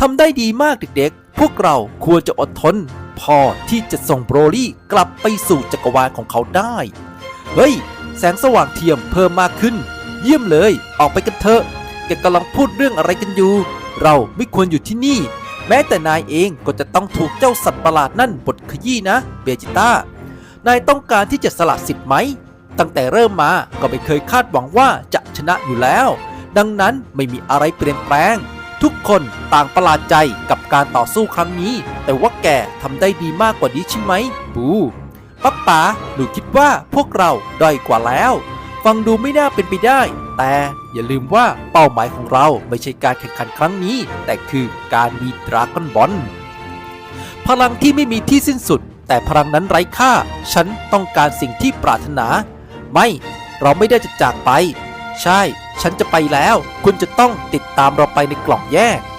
ทำได้ดีมากเด็กๆ พวกเราควรจะอดทน พอที่จะส่งโบรลี่กลับไปสู่จักรวาลของเขาได้ เฮ้ย แสงสว่างเทียมเพิ่มมากขึ้น เยี่ยมเลย ออกไปกันเถอะ แกกำลังพูดเรื่องอะไรกันอยู่ เราไม่ควรอยู่ที่นี่ แม้แต่นายเองก็จะต้องถูกเจ้าสัตว์ประหลาดนั่นบดขยี้นะ เบจิต้า นายต้องการที่จะสละสิทธิ์ไหม ตั้งแต่เริ่มมาก็ไม่เคยคาดหวังว่าจะชนะอยู่แล้ว ดังนั้นไม่มีอะไรเปลี่ยนแปลง ทุกคนต่างประหลาดใจกับการต่อสู้ครั้งนี้ แต่ว่าแกทำได้ดีมากกว่านี้ใช่ไหม บูป๊าป๋าหนูคิดว่าพวกเราด้อยกว่าแล้ว ฟังดูไม่น่าเป็นไปได้ แต่อย่าลืมว่าเป้าหมายของเราไม่ใช่การแข่งขันครั้งนี้ แต่คือการมีดราก้อนบอลพลังที่ไม่มีที่สิ้นสุด แต่พลังนั้นไร้ค่า ฉันต้องการสิ่งที่ปรารถนา ไม่ เราไม่ได้จะจากไป ใช่ ฉันจะไปแล้ว คุณจะต้องติดตามเราไปในกล่องแยก